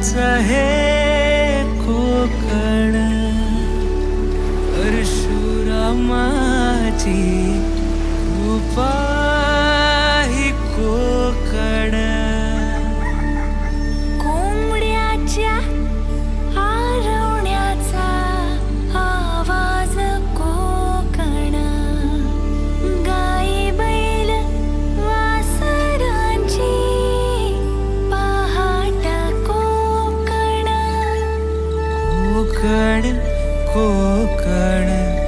राजाच हे कोकण परशुरामाची कोकण कोकण कोकण